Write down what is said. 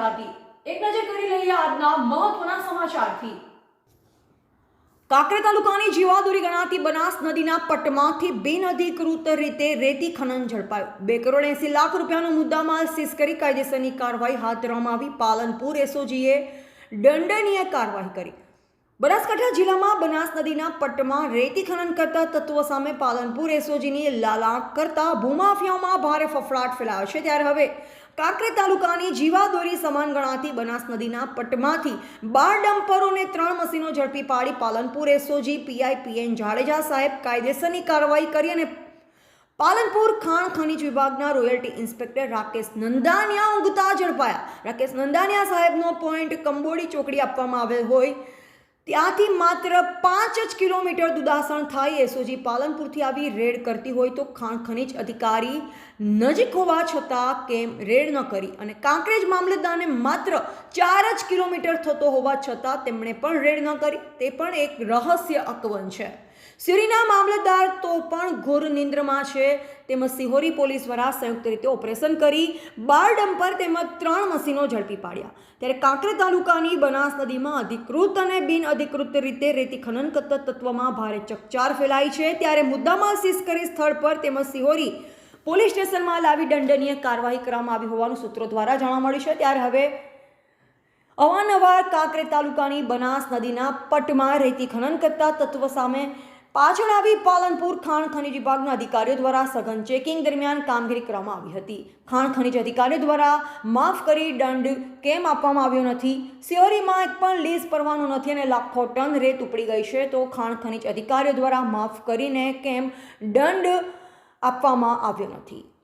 ગુજરાતી એક નજર કરી લઈએ આજના મહત્વના સમાચારથી. કાંકરે તાલુકાની જીવાદોરી ગણાતી બનાસ નદીના પટમાંથી બિનઅધિકૃત રીતે રેતી ખનન ઝડપાયું. બે કરોડ એસી લાખ રૂપિયાનો મુદ્દામાલ સીઝ કરી કાયદેસરની કાર્યવાહી હાથ ધરવામાં આવી. પાલનપુર એસઓજીએ દંડનીય કાર્યવાહી કરી. બનાસકાંઠા જિલ્લામાં બનાસ નદીના પટ્ટમાં રેતી ખનન કરતા તત્વો સામે પાલનપુર એસઓજીની લાલાક કરતા ભૂમાફિયાઓમાં ભારે ફફડાટ ફેલાયો છે ત્યારે હવે કાંકરે તાલુકાની જીવાદોરી સમાન ગણાતી બનાસ નદીના પટમાંથી બાર ડમ્પરોને ત્રણ મશીનો ઝડપી પાડી Palanpur SOG PI PN Jadeja સાહેબ કાયદેસરની કાર્યવાહી કરી અને પાલનપુર ખાણ ખનિજ વિભાગના રોયલ્ટી ઇન્સ્પેક્ટર રાકેશ નંદાનિયા ઊંઘતા ઝડપાયા. રાકેશ નંદાનિયા સાહેબનો પોઈન્ટ કંબોડી ચોકડી આપવામાં આવેલ હોય ત્યાંથી માત્ર પાંચ જ કિલોમીટર દુદાસણ થાય. એસઓજી પાલનપુરથી આવી રેડ કરતી હોય તો ખાણ ખનિજ અધિકારી નજીક હોવા છતાં કેમ રેડ ન કરી અને કાંકરેજ મામલતદારને માત્ર ચાર જ કિલોમીટર થતો હોવા છતાં તેમણે પણ રેડ ન કરી. તે પણ એક રહસ્ય અકવન છે. સિરીના મામલતદાર તો પણ ઘોર નિંદ્રમાં છે. તેમજ સિહોરી પોલીસ દ્વારા સંયુક્ત રીતે ઓપરેશન કરી બાર ડમ્પર તેમજ ત્રણ મશીનો ઝડપી પાડ્યા. ત્યારે કાંકરે તાલુકાની બનાસ નદીમાં અધિકૃત અને બિન અધિકૃત રીતે રેતી ખનન કરતા તત્વમાં ભારે ચકચાર ફેલાઈ છે. ત્યારે મુદ્દામાં સીઝ સ્થળ પર તેમજ સિહોરી પોલીસ સ્ટેશનમાં લાવી દંડનીય કાર્યવાહી કરવામાં આવી હોવાનું સૂત્રો દ્વારા જાણવા મળ્યું છે. ત્યારે હવે અવારનવાર કાંકરે તાલુકાની બનાસ નદીના પટમાં રેતી ખનન કરતા તત્વ સામે પાછળ આવી પાલનપુર ખાણ ખનિજ વિભાગના અધિકારીઓ દ્વારા સઘન ચેકિંગ દરમિયાન કામગીરી કરવામાં આવી હતી. ખાણ ખનિજ અધિકારીઓ દ્વારા માફ કરી દંડ કેમ આપવામાં આવ્યો નથી? સિયોરીમાં એક પણ લીઝ પરવાનું નથી અને લાખો ટન રેત ઉપડી ગઈ છે. તો ખાણ ખનિજ અધિકારીઓ દ્વારા માફ કરીને કેમ દંડ આપવામાં આવ્યો નથી?